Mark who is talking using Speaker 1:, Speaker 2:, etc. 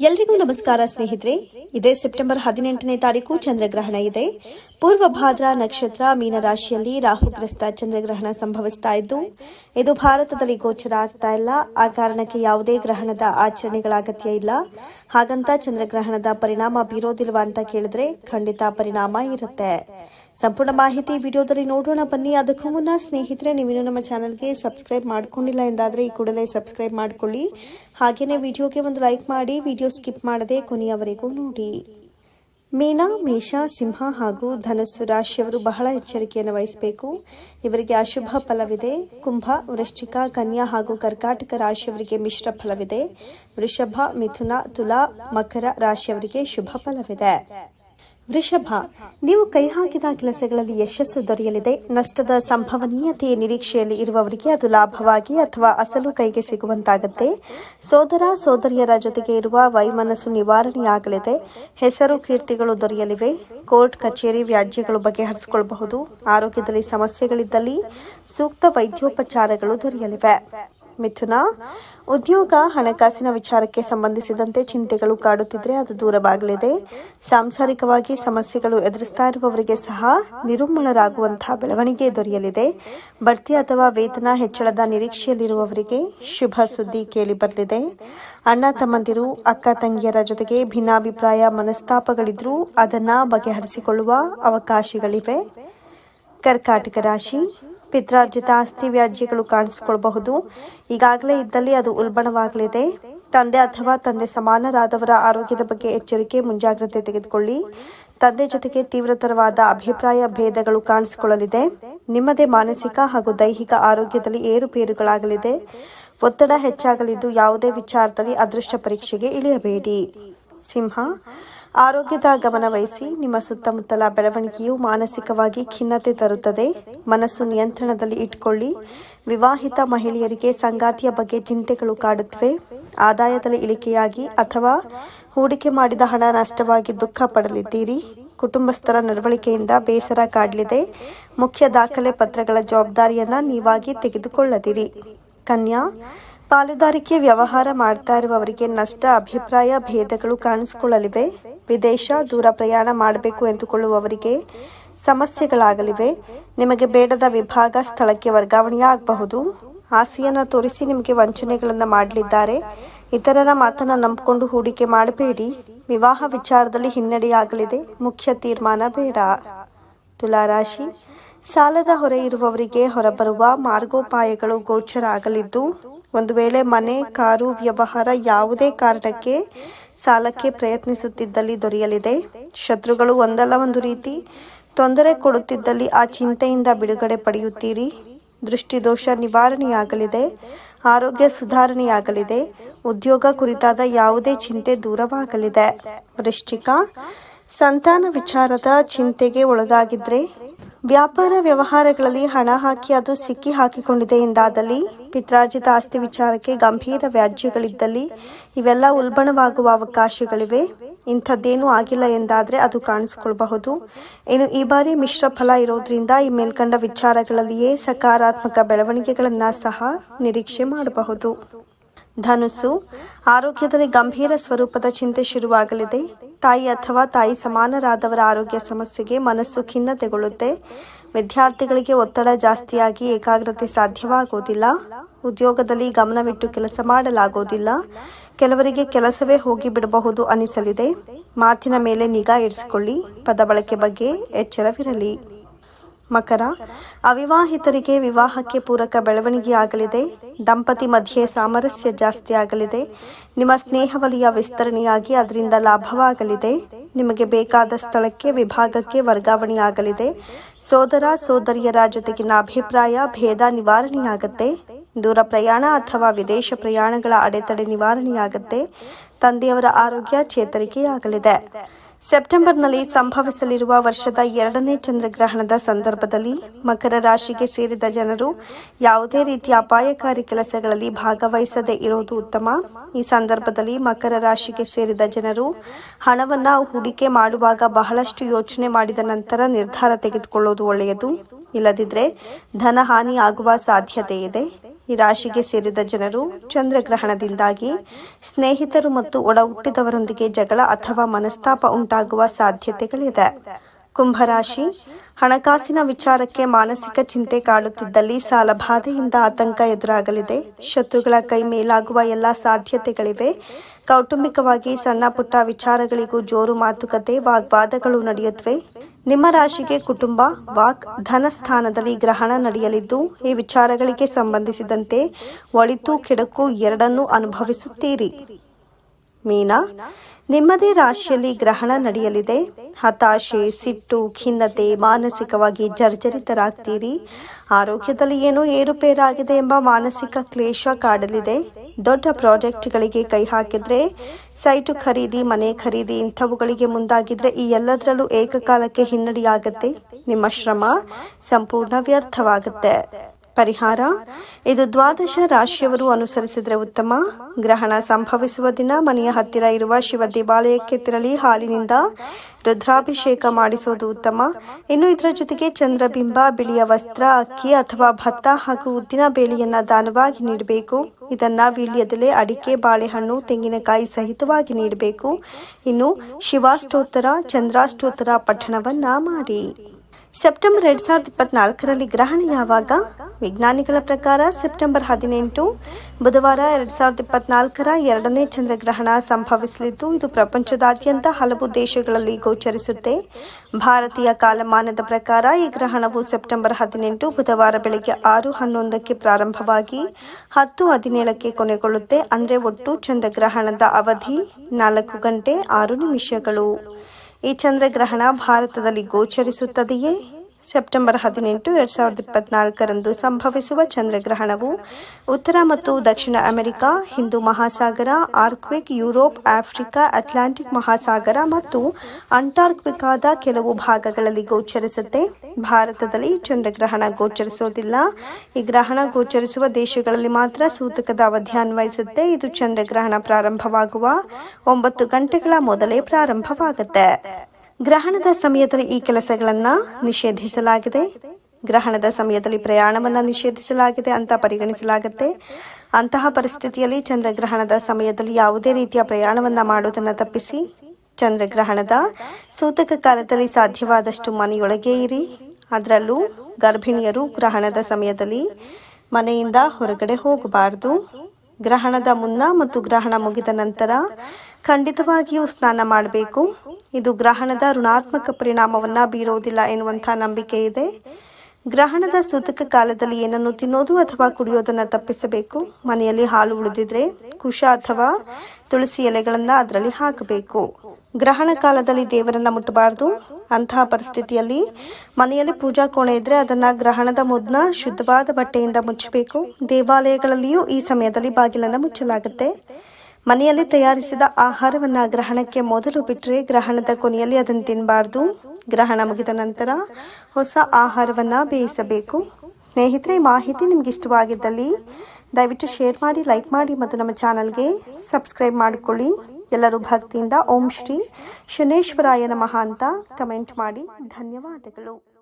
Speaker 1: ಎಲ್ರಿಗೂ ನಮಸ್ಕಾರ ಸ್ನೇಹಿತರೆ. ಇದೇ ಸೆಪ್ಟೆಂಬರ್ ಹದಿನೆಂಟನೇ ತಾರೀಕು ಚಂದ್ರಗ್ರಹಣ ಇದೆ. ಪೂರ್ವ ಭಾದ್ರ ನಕ್ಷತ್ರ ಮೀನರಾಶಿಯಲ್ಲಿ ರಾಹುಗ್ರಸ್ತ ಚಂದ್ರಗ್ರಹಣ ಸಂಭವಿಸ್ತಾ ಇದ್ದು, ಇದು ಭಾರತದಲ್ಲಿ ಗೋಚರ ಆಗ್ತಾ ಇಲ್ಲ. ಆ ಕಾರಣಕ್ಕೆ ಯಾವುದೇ ಗ್ರಹಣದ ಆಚರಣೆಗಳ ಅಗತ್ಯ ಇಲ್ಲ. ಹಾಗಂತ ಚಂದ್ರಗ್ರಹಣದ ಪರಿಣಾಮ ಬೀರೋದಿಲ್ವಾ ಅಂತ ಕೇಳಿದ್ರೆ ಖಂಡಿತ ಪರಿಣಾಮ ಇರುತ್ತೆ. ಸಂಪೂರ್ಣ ಮಾಹಿತಿ ವಿಡಿಯೋದಲ್ಲಿ ನೋಡೋಣ. ಬನ್ನಿ, ಅದಕ್ಕೂ ಮುನ್ನ ಸ್ನೇಹಿತರೆ ನೀವು ನಮ್ಮ ಚಾನಲ್ಗೆ ಸಬ್ಸ್ಕ್ರೈಬ್ ಮಾಡ್ಕೊಂಡಿಲ್ಲ ಎಂದಾದರೆ ಈ ಕೂಡಲೇ ಸಬ್ಸ್ಕ್ರೈಬ್ ಮಾಡಿಕೊಳ್ಳಿ. ಹಾಗೆಯೇ ವಿಡಿಯೋಗೆ ಒಂದು ಲೈಕ್ ಮಾಡಿ, ವಿಡಿಯೋ ಸ್ಕಿಪ್ ಮಾಡದೆ ಕೊನೆಯವರೆಗೂ ನೋಡಿ. ಮೀನಾ, ಮೇಷ, ಸಿಂಹ ಹಾಗೂ ಧನಸ್ಸು ರಾಶಿಯವರು ಬಹಳ ಎಚ್ಚರಿಕೆಯನ್ನು ವಹಿಸಬೇಕು. ಇವರಿಗೆ ಅಶುಭ ಫಲವಿದೆ. ಕುಂಭ, ವೃಶ್ಚಿಕ, ಕನ್ಯಾ ಹಾಗೂ ಕರ್ಕಾಟಕ ರಾಶಿಯವರಿಗೆ ಮಿಶ್ರ ಫಲವಿದೆ. ವೃಷಭ, ಮಿಥುನ, ತುಲಾ, ಮಕರ ರಾಶಿಯವರಿಗೆ ಶುಭ ಫಲವಿದೆ. ವೃಷಭ, ನೀವು ಕೈ ಹಾಕಿದ ಕೆಲಸಗಳಲ್ಲಿ ಯಶಸ್ಸು ದೊರೆಯಲಿದೆ. ನಷ್ಟದ ಸಂಭವನೀಯತೆಯ ನಿರೀಕ್ಷೆಯಲ್ಲಿ ಇರುವವರಿಗೆ ಅದು ಲಾಭವಾಗಿ ಅಥವಾ ಅಸಲು ಕೈಗೆ ಸಿಗುವಂತಾಗುತ್ತೆ. ಸೋದರ, ಸೋದರಿಯರ ಜೊತೆಗೆ ಇರುವ ವೈಮನಸ್ಸು ನಿವಾರಣೆಯಾಗಲಿದೆ. ಹೆಸರು, ಕೀರ್ತಿಗಳು ದೊರೆಯಲಿವೆ. ಕೋರ್ಟ್, ಕಚೇರಿ ವ್ಯಾಜ್ಯಗಳು ಬಗೆಹರಿಸಿಕೊಳ್ಳಬಹುದು. ಆರೋಗ್ಯದಲ್ಲಿ ಸಮಸ್ಯೆಗಳಿದ್ದಲ್ಲಿ ಸೂಕ್ತ ವೈದ್ಯೋಪಚಾರಗಳು ದೊರೆಯಲಿವೆ. ಮಿಥುನ, ಉದ್ಯೋಗ ಹಣಕಾಸಿನ ವಿಚಾರಕ್ಕೆ ಸಂಬಂಧಿಸಿದಂತೆ ಚಿಂತೆಗಳು ಕಾಡುತ್ತಿದ್ರೆ ಅದು ದೂರವಾಗಲಿದೆ. ಸಾಂಸಾರಿಕವಾಗಿ ಸಮಸ್ಯೆಗಳು ಎದುರಿಸ್ತಾ ಇರುವವರಿಗೆ ಸಹ ನಿರುಮ್ಮಳರಾಗುವಂತಹ ಬೆಳವಣಿಗೆ ದೊರೆಯಲಿದೆ. ಬಡ್ತಿ ಅಥವಾ ವೇತನ ಹೆಚ್ಚಳದ ನಿರೀಕ್ಷೆಯಲ್ಲಿರುವವರಿಗೆ ಶುಭ ಸುದ್ದಿ ಕೇಳಿ ಬರಲಿದೆ ಅಣ್ಣ ತಮ್ಮಂದಿರು, ಅಕ್ಕ ತಂಗಿಯರ ಜೊತೆಗೆ ಭಿನ್ನಾಭಿಪ್ರಾಯ, ಮನಸ್ತಾಪಗಳಿದ್ರೂ ಅದನ್ನ ಬಗೆಹರಿಸಿಕೊಳ್ಳುವ ಅವಕಾಶಗಳಿವೆ. ಕರ್ಕಾಟಕ ರಾಶಿ ಪಿತ್ರಾರ್ಜಿತ ಆಸ್ತಿ ವ್ಯಾಜ್ಯಗಳು ಕಾಣಿಸಿಕೊಳ್ಳಬಹುದು. ಈಗಾಗಲೇ ಇದ್ದಲ್ಲಿ ಅದು ಉಲ್ಬಣವಾಗಲಿದೆ. ತಂದೆ ಅಥವಾ ತಂದೆ ಸಮಾನರಾದವರ ಆರೋಗ್ಯದ ಬಗ್ಗೆ ಎಚ್ಚರಿಕೆ, ಮುಂಜಾಗ್ರತೆ ತೆಗೆದುಕೊಳ್ಳಿ. ತಂದೆ ಜೊತೆಗೆ ತೀವ್ರತರವಾದ ಅಭಿಪ್ರಾಯ, ಭೇದಗಳು ಕಾಣಿಸಿಕೊಳ್ಳಲಿದೆ. ನಿಮ್ಮದೇ ಮಾನಸಿಕ ಹಾಗೂ ದೈಹಿಕ ಆರೋಗ್ಯದಲ್ಲಿ ಏರುಪೇರುಗಳಾಗಲಿದೆ. ಒತ್ತಡ ಹೆಚ್ಚಾಗಲಿದ್ದು ಯಾವುದೇ ವಿಚಾರದಲ್ಲಿ ಅದೃಷ್ಟ ಪರೀಕ್ಷೆಗೆ ಇಳಿಯಬೇಡಿ. ಸಿಂಹ ಆರೋಗ್ಯದ ಗಮನ ವಹಿಸಿ ನಿಮ್ಮ ಸುತ್ತಮುತ್ತಲ ಬೆಳವಣಿಗೆಯು ಮಾನಸಿಕವಾಗಿ ಖಿನ್ನತೆ ತರುತ್ತದೆ. ಮನಸ್ಸು ನಿಯಂತ್ರಣದಲ್ಲಿ ಇಟ್ಕೊಳ್ಳಿ. ವಿವಾಹಿತ ಮಹಿಳೆಯರಿಗೆ ಸಂಗಾತಿಯ ಬಗ್ಗೆ ಚಿಂತೆಗಳು ಕಾಡುತ್ತವೆ. ಆದಾಯದಲ್ಲಿ ಇಳಿಕೆಯಾಗಿ ಅಥವಾ ಹೂಡಿಕೆ ಮಾಡಿದ ಹಣ ನಷ್ಟವಾಗಿ ದುಃಖ ಪಡಲಿದ್ದೀರಿ. ಕುಟುಂಬಸ್ಥರ ನಡವಳಿಕೆಯಿಂದ ಬೇಸರ ಕಾಡಲಿದೆ. ಮುಖ್ಯ ದಾಖಲೆ ಪತ್ರಗಳ ಜವಾಬ್ದಾರಿಯನ್ನ ನೀವಾಗಿ ತೆಗೆದುಕೊಳ್ಳದಿರಿ. ಕನ್ಯಾ, ಪಾಲುದಾರಿಕೆ ವ್ಯವಹಾರ ಮಾಡ್ತಾ ಇರುವವರಿಗೆ ನಷ್ಟ, ಅಭಿಪ್ರಾಯ, ಭೇದಗಳು ಕಾಣಿಸಿಕೊಳ್ಳಲಿವೆ. ವಿದೇಶ ದೂರ ಪ್ರಯಾಣ ಮಾಡಬೇಕು ಎಂದುಕೊಳ್ಳುವವರಿಗೆ ಸಮಸ್ಯೆಗಳಾಗಲಿವೆ. ನಿಮಗೆ ಬೇಡದ ವಿಭಾಗ, ಸ್ಥಳಕ್ಕೆ ವರ್ಗಾವಣೆಯಾಗಬಹುದು. ಆಸೆಯನ್ನು ತೋರಿಸಿ ನಿಮಗೆ ವಂಚನೆಗಳನ್ನು ಮಾಡಲಿದ್ದಾರೆ. ಇತರರ ಮಾತನ್ನು ನಂಬಿಕೊಂಡು ಹೂಡಿಕೆ ಮಾಡಬೇಡಿ. ವಿವಾಹ ವಿಚಾರದಲ್ಲಿ ಹಿನ್ನಡೆಯಾಗಲಿದೆ. ಮುಖ್ಯ ತೀರ್ಮಾನ ಬೇಡ. ತುಲಾರಾಶಿ. ಸಾಲದ ಹೊರೆ ಇರುವವರಿಗೆ ಹೊರಬರುವ ಮಾರ್ಗೋಪಾಯಗಳು ಗೋಚರ ಆಗಲಿದ್ದು ಒಂದು ವೇಳೆ ಮನೆ, ಕಾರು, ವ್ಯವಹಾರ ಯಾವುದೇ ಕಾರಣಕ್ಕೆ ಸಾಲಕ್ಕೆ ಪ್ರಯತ್ನಿಸುತ್ತಿದ್ದಲ್ಲಿ ದೊರೆಯಲಿದೆ. ಶತ್ರುಗಳು ಒಂದಲ್ಲ ಒಂದು ರೀತಿ ತೊಂದರೆ ಕೊಡುತ್ತಿದ್ದಲ್ಲಿ ಆ ಚಿಂತೆಯಿಂದ ಬಿಡುಗಡೆ ಪಡೆಯುತ್ತೀರಿ. ದೃಷ್ಟಿದೋಷ ನಿವಾರಣೆಯಾಗಲಿದೆ, ಆರೋಗ್ಯ ಸುಧಾರಣೆಯಾಗಲಿದೆ, ಉದ್ಯೋಗ ಕುರಿತಾದ ಯಾವುದೇ ಚಿಂತೆ ದೂರವಾಗಲಿದೆ. ವೃಶ್ಚಿಕ, ಸಂತಾನ ವಿಚಾರದ ಚಿಂತೆಗೆ ಒಳಗಾಗಿದ್ರೆ ವ್ಯಾಪಾರ ವ್ಯವಹಾರಗಳಲ್ಲಿ ಹಣ ಹಾಕಿ ಅದು ಸಿಕ್ಕಿ ಹಾಕಿಕೊಂಡಿದೆ. ಎಂದಾದಲ್ಲಿ ಪಿತ್ರಾರ್ಜಿತ ಆಸ್ತಿ ವಿಚಾರಕ್ಕೆ ಗಂಭೀರ ವ್ಯಾಜ್ಯಗಳಿದ್ದಲ್ಲಿ ಇವೆಲ್ಲ ಉಲ್ಬಣವಾಗುವ ಅವಕಾಶಗಳಿವೆ. ಇಂಥದ್ದೇನೂ ಆಗಿಲ್ಲ ಎಂದಾದರೆ ಅದು ಕಾಣಿಸಿಕೊಳ್ಳಬಹುದು ಇನ್ನು ಈ ಬಾರಿ ಮಿಶ್ರ ಫಲ ಇರೋದ್ರಿಂದ ಈ ಮೇಲ್ಕಂಡ ವಿಚಾರಗಳಲ್ಲಿಯೇ ಸಕಾರಾತ್ಮಕ ಬೆಳವಣಿಗೆಗಳನ್ನು ಸಹ ನಿರೀಕ್ಷೆ ಮಾಡಬಹುದು. ಧನುಸು ಆರೋಗ್ಯದಲ್ಲಿ ಗಂಭೀರ ಸ್ವರೂಪದ ಚಿಂತೆ ಶುರುವಾಗಲಿದೆ. ತಾಯಿ ಅಥವಾ ತಾಯಿ ಸಮಾನರಾದವರ ಆರೋಗ್ಯ ಸಮಸ್ಯೆಗೆ ಮನಸ್ಸು ಖಿನ್ನತೆಗೊಳ್ಳುತ್ತೆ. ವಿದ್ಯಾರ್ಥಿಗಳಿಗೆ ಒತ್ತಡ ಜಾಸ್ತಿಯಾಗಿ ಏಕಾಗ್ರತೆ ಸಾಧ್ಯವಾಗುವುದಿಲ್ಲ ಉದ್ಯೋಗದಲ್ಲಿ ಗಮನವಿಟ್ಟು ಕೆಲಸ ಮಾಡಲಾಗುವುದಿಲ್ಲ ಕೆಲವರಿಗೆ ಕೆಲಸವೇ ಹೋಗಿ ಬಿಡಬಹುದು ಅನಿಸಲಿದೆ. ಮಾತಿನ ಮೇಲೆ ನಿಗಾ ಇರಿಸಿಕೊಳ್ಳಿ. ಪದ ಬಳಕೆ ಬಗ್ಗೆ ಎಚ್ಚರವಿರಲಿ. ಮಕರ, ಅವಿವಾಹಿತರಿಗೆ ವಿವಾಹಕ್ಕೆ ಪೂರಕ ಬೆಳವಣಿಗೆ ಆಗಲಿದೆ ದಂಪತಿ ಮಧ್ಯೆ ಸಾಮರಸ್ಯ ಜಾಸ್ತಿ ಆಗಲಿದೆ. ನಿಮ್ಮ ಸ್ನೇಹ ವಲಯ ವಿಸ್ತರಣೆಯಾಗಿ ಅದರಿಂದ ಲಾಭವಾಗಲಿದೆ. ನಿಮಗೆ ಬೇಕಾದ ಸ್ಥಳಕ್ಕೆ, ವಿಭಾಗಕ್ಕೆ ವರ್ಗಾವಣೆಯಾಗಲಿದೆ. ಸೋದರ, ಸೋದರಿಯರ ಜೊತೆಗಿನ ಅಭಿಪ್ರಾಯ, ಭೇದ ನಿವಾರಣೆಯಾಗತ್ತೆ. ದೂರ ಪ್ರಯಾಣ ಅಥವಾ ವಿದೇಶ ಪ್ರಯಾಣಗಳ ಅಡೆತಡೆ ನಿವಾರಣೆಯಾಗತ್ತೆ. ತಂದೆಯವರ ಆರೋಗ್ಯ ಚೇತರಿಕೆಯಾಗಲಿದೆ. ಸೆಪ್ಟೆಂಬರ್ನಲ್ಲಿ ಸಂಭವಿಸಲಿರುವ ವರ್ಷದ ಎರಡನೇ ಚಂದ್ರಗ್ರಹಣದ ಸಂದರ್ಭದಲ್ಲಿ ಮಕರ ರಾಶಿಗೆ ಸೇರಿದ ಜನರು ಯಾವುದೇ ರೀತಿಯ ಅಪಾಯಕಾರಿ ಕೆಲಸಗಳಲ್ಲಿ ಭಾಗವಹಿಸದೆ ಇರುವುದು ಉತ್ತಮ. ಈ ಸಂದರ್ಭದಲ್ಲಿ ಮಕರ ರಾಶಿಗೆ ಸೇರಿದ ಜನರು ಹಣವನ್ನು ಹೂಡಿಕೆ ಮಾಡುವಾಗ ಬಹಳಷ್ಟು ಯೋಚನೆ ಮಾಡಿದ ನಂತರ ನಿರ್ಧಾರ ತೆಗೆದುಕೊಳ್ಳುವುದು ಒಳ್ಳೆಯದು. ಇಲ್ಲದಿದ್ದರೆ ಧನಹಾನಿ ಆಗುವ ಸಾಧ್ಯತೆ ಇದೆ. ಈ ರಾಶಿಗೆ ಸೇರಿದ ಜನರು ಚಂದ್ರಗ್ರಹಣದಿಂದಾಗಿ ಸ್ನೇಹಿತರು ಮತ್ತು ಒಡ ಹುಟ್ಟಿದವರೊಂದಿಗೆ ಜಗಳ ಅಥವಾ ಮನಸ್ತಾಪ ಉಂಟಾಗುವ ಸಾಧ್ಯತೆಗಳಿದೆ. ಕುಂಭರಾಶಿ ಹಣಕಾಸಿನ ವಿಚಾರಕ್ಕೆ ಮಾನಸಿಕ ಚಿಂತೆ ಕಾಡುತ್ತಿದ್ದಲ್ಲಿ ಸಾಲಬಾಧೆಯಿಂದ ಆತಂಕ ಎದುರಾಗಲಿದೆ. ಶತ್ರುಗಳ ಕೈ ಮೇಲಾಗುವ ಎಲ್ಲ ಸಾಧ್ಯತೆಗಳಿವೆ. ಕೌಟುಂಬಿಕವಾಗಿ ಸಣ್ಣ ಪುಟ್ಟ ವಿಚಾರಗಳಿಗೂ ಜೋರು ಮಾತುಕತೆ, ವಾಗ್ವಾದಗಳು ನಡೆಯುತ್ತವೆ ನಿಮ್ಮ ರಾಶಿಗೆ ಕುಟುಂಬ, ವಾಕ್ ಧನಸ್ಥಾನದಲ್ಲಿ ಗ್ರಹಣ ನಡೆಯಲಿದ್ದು, ಈ ವಿಚಾರಗಳಿಗೆ ಸಂಬಂಧಿಸಿದಂತೆ ಒಳಿತು, ಕೆಡಕು ಎರಡನ್ನೂ ಅನುಭವಿಸುತ್ತೀರಿ. ಮೀನಾ ನಿಮ್ಮದೇ ರಾಶಿಯಲ್ಲಿ ಗ್ರಹಣ ನಡೆಯಲಿದೆ. ಹತಾಶೆ, ಸಿಟ್ಟು, ಖಿನ್ನತೆ ಮಾನಸಿಕವಾಗಿ ಜರ್ಜರಿತರಾಗ್ತೀರಿ. ಆರೋಗ್ಯದಲ್ಲಿ ಏನೋ ಏರುಪೇರಾಗಿದೆ ಎಂಬ ಮಾನಸಿಕ ಕ್ಲೇಶ ಕಾಡಲಿದೆ. ದೊಡ್ಡ ಪ್ರಾಜೆಕ್ಟ್ಗಳಿಗೆ ಕೈ ಹಾಕಿದ್ರೆ, ಸೈಟು ಖರೀದಿ, ಮನೆ ಖರೀದಿ ಇಂಥವುಗಳಿಗೆ ಮುಂದಾಗಿದ್ರೆ ಈ ಎಲ್ಲದರಲ್ಲೂ ಏಕಕಾಲಕ್ಕೆ ಹಿನ್ನಡೆಯಾಗುತ್ತೆ. ನಿಮ್ಮ ಶ್ರಮ ಸಂಪೂರ್ಣ ವ್ಯರ್ಥವಾಗುತ್ತೆ. ಪರಿಹಾರ. ಇದು ದ್ವಾದಶ ರಾಶಿಯವರು ಅನುಸರಿಸಿದರೆ ಉತ್ತಮ. ಗ್ರಹಣ ಸಂಭವಿಸುವ ದಿನ ಮನೆಯ ಹತ್ತಿರ ಇರುವ ಶಿವ ದೇವಾಲಯಕ್ಕೆ ತೆರಳಿ ಹಾಲಿನಿಂದ ರುದ್ರಾಭಿಷೇಕ ಮಾಡಿಸುವುದು ಉತ್ತಮ. ಇನ್ನು ಇದರ ಜೊತೆಗೆ ಚಂದ್ರಬಿಂಬ, ಬಿಳಿಯ ವಸ್ತ್ರ, ಅಕ್ಕಿ ಅಥವಾ ಭತ್ತ ಹಾಗೂ ಉದ್ದಿನ ಬೇಳೆಯನ್ನ ದಾನವಾಗಿ ನೀಡಬೇಕು. ಇದನ್ನ ವೀಳ್ಯದೆಲೆ, ಅಡಿಕೆ, ಬಾಳೆಹಣ್ಣು, ತೆಂಗಿನಕಾಯಿ ಸಹಿತವಾಗಿ ನೀಡಬೇಕು. ಇನ್ನು ಶಿವಾಷ್ಟೋತ್ತರ ಚಂದ್ರಾಷ್ಟೋತ್ತರ ಪಠಣವನ್ನ ಮಾಡಿ. ಸೆಪ್ಟೆಂಬರ್ ಎರಡ್ ಸಾವಿರದ ಇಪ್ಪತ್ನಾಲ್ಕರಲ್ಲಿ ಗ್ರಹಣ ಯಾವಾಗ ವಿಜ್ಞಾನಿಗಳ ಪ್ರಕಾರ ಸೆಪ್ಟೆಂಬರ್ ಹದಿನೆಂಟು ಬುಧವಾರ ಎರಡ್ ಸಾವಿರದ ಇಪ್ಪತ್ನಾಲ್ಕರ ಎರಡನೇ ಚಂದ್ರಗ್ರಹಣ ಸಂಭವಿಸಲಿದ್ದು, ಇದು ಪ್ರಪಂಚದಾದ್ಯಂತ ಹಲವು ದೇಶಗಳಲ್ಲಿ ಗೋಚರಿಸುತ್ತೆ. ಭಾರತೀಯ ಕಾಲಮಾನದ ಪ್ರಕಾರ ಈ ಗ್ರಹಣವು ಸೆಪ್ಟೆಂಬರ್ ಹದಿನೆಂಟು ಬುಧವಾರ ಬೆಳಗ್ಗೆ ಆರು ಹನ್ನೊಂದಕ್ಕೆ ಪ್ರಾರಂಭವಾಗಿ ಹತ್ತು ಹದಿನೇಳಕ್ಕೆ ಕೊನೆಗೊಳ್ಳುತ್ತೆ. ಅಂದರೆ ಒಟ್ಟು ಚಂದ್ರಗ್ರಹಣದ ಅವಧಿ ನಾಲ್ಕು ಗಂಟೆ ಆರು ನಿಮಿಷಗಳು. ಈ ಚಂದ್ರಗ್ರಹಣ ಭಾರತದಲ್ಲಿ ಗೋಚರಿಸುತ್ತದೆಯೇ? ಸೆಪ್ಟೆಂಬರ್ ಹದಿನೆಂಟು ಎರಡ್ ಸಾವಿರದ ಇಪ್ಪತ್ನಾಲ್ಕರಂದು ಸಂಭವಿಸುವ ಚಂದ್ರಗ್ರಹಣವು ಉತ್ತರ ಮತ್ತು ದಕ್ಷಿಣ ಅಮೆರಿಕ, ಹಿಂದೂ ಮಹಾಸಾಗರ, ಆರ್ಕ್ವಿಕ್, ಯುರೋಪ್, ಆಫ್ರಿಕಾ, ಅಟ್ಲಾಂಟಿಕ್ ಮಹಾಸಾಗರ ಮತ್ತು ಅಂಟಾರ್ಕ್ವಿಕಾದ ಕೆಲವು ಭಾಗಗಳಲ್ಲಿ ಗೋಚರಿಸುತ್ತೆ. ಭಾರತದಲ್ಲಿ ಚಂದ್ರಗ್ರಹಣ ಗೋಚರಿಸೋದಿಲ್ಲ. ಈ ಗ್ರಹಣ ಗೋಚರಿಸುವ ದೇಶಗಳಲ್ಲಿ ಮಾತ್ರ ಸೂತಕದ ಅವಧಿ ಅನ್ವಯಿಸುತ್ತೆ ಇದು ಚಂದ್ರಗ್ರಹಣ ಪ್ರಾರಂಭವಾಗುವ ಒಂಬತ್ತು ಗಂಟೆಗಳ ಮೊದಲೇ ಪ್ರಾರಂಭವಾಗುತ್ತೆ. ಗ್ರಹಣದ ಸಮಯದಲ್ಲಿ ಈ ಕೆಲಸಗಳನ್ನ ನಿಷೇಧಿಸಲಾಗಿದೆ. ಗ್ರಹಣದ ಸಮಯದಲ್ಲಿ ಪ್ರಯಾಣವನ್ನ ನಿಷೇಧಿಸಲಾಗಿದೆ ಅಂತ ಪರಿಗಣಿಸಲಾಗುತ್ತೆ. ಅಂತಹ ಪರಿಸ್ಥಿತಿಯಲ್ಲಿ ಚಂದ್ರಗ್ರಹಣದ ಸಮಯದಲ್ಲಿ ಯಾವುದೇ ರೀತಿಯ ಪ್ರಯಾಣವನ್ನ ಮಾಡುವುದನ್ನು ತಪ್ಪಿಸಿ ಚಂದ್ರಗ್ರಹಣದ ಸೂತಕ ಕಾಲದಲ್ಲಿ ಸಾಧ್ಯವಾದಷ್ಟು ಮನೆಯೊಳಗೆ ಇರಿ. ಅದರಲ್ಲೂ ಗರ್ಭಿಣಿಯರು ಗ್ರಹಣದ ಸಮಯದಲ್ಲಿ ಮನೆಯಿಂದ ಹೊರಗಡೆ ಹೋಗಬಾರದು. ಗ್ರಹಣದ ಮುನ್ನ ಮತ್ತು ಗ್ರಹಣ ಮುಗಿದ ನಂತರ ಖಂಡಿತವಾಗಿಯೂ ಸ್ನಾನ ಮಾಡಬೇಕು. ಇದು ಗ್ರಹಣದ ಋಣಾತ್ಮಕ ಪರಿಣಾಮವನ್ನ ಬೀರೋದಿಲ್ಲ ಎನ್ನುವಂಥ ನಂಬಿಕೆ ಇದೆ. ಗ್ರಹಣದ ಸೂತಕ ಕಾಲದಲ್ಲಿ ಏನನ್ನು ತಿನ್ನೋದು ಅಥವಾ ಕುಡಿಯೋದನ್ನ ತಪ್ಪಿಸಬೇಕು? ಮನೆಯಲ್ಲಿ ಹಾಲು ಉಳಿದಿದ್ರೆ ಕುಶ ಅಥವಾ ತುಳಸಿ ಎಲೆಗಳನ್ನ ಅದರಲ್ಲಿ ಹಾಕಬೇಕು. ಗ್ರಹಣ ಕಾಲದಲ್ಲಿ ದೇವರನ್ನ ಮುಟ್ಟಬಾರದು. ಅಂತಹ ಪರಿಸ್ಥಿತಿಯಲ್ಲಿ ಮನೆಯಲ್ಲಿ ಪೂಜಾ ಕೋಣೆ ಇದ್ರೆ ಅದನ್ನ ಗ್ರಹಣದ ಮುದ್ನ ಶುದ್ಧವಾದ ಬಟ್ಟೆಯಿಂದ ಮುಚ್ಚಬೇಕು. ದೇವಾಲಯಗಳಲ್ಲಿಯೂ ಈ ಸಮಯದಲ್ಲಿ ಬಾಗಿಲನ್ನು ಮುಚ್ಚಲಾಗುತ್ತೆ. ಮನೆಯಲ್ಲಿ ತಯಾರಿಸಿದ ಆಹಾರವನ್ನ ಗ್ರಹಣಕ್ಕೆ ಮೊದಲು ಬಿಟ್ಟರೆ ಗ್ರಹಣದ ಕೊನೆಯಲ್ಲಿ ಅದನ್ನು ತಿನ್ನಬಾರ್ದು ಗ್ರಹಣ ಮುಗಿದ ನಂತರ ಹೊಸ ಆಹಾರವನ್ನ ಬೇಯಿಸಬೇಕು. ಸ್ನೇಹಿತರೆ, ಮಾಹಿತಿ ನಿಮ್ಗೆ ಇಷ್ಟವಾಗಿದ್ದಲ್ಲಿ ದಯವಿಟ್ಟು ಶೇರ್ ಮಾಡಿ, ಲೈಕ್ ಮಾಡಿ ಮತ್ತು ನಮ್ಮ ಚಾನಲ್ಗೆ ಸಬ್ಸ್ಕ್ರೈಬ್ ಮಾಡಿಕೊಳ್ಳಿ. ಎಲ್ಲರೂ ಭಕ್ತಿಯಿಂದ ಓಂ ಶ್ರೀ ಶನೇಶ್ವರಾಯನ ನಮಃ ಅಂತ ಕಮೆಂಟ್ ಮಾಡಿ. ಧನ್ಯವಾದಗಳು.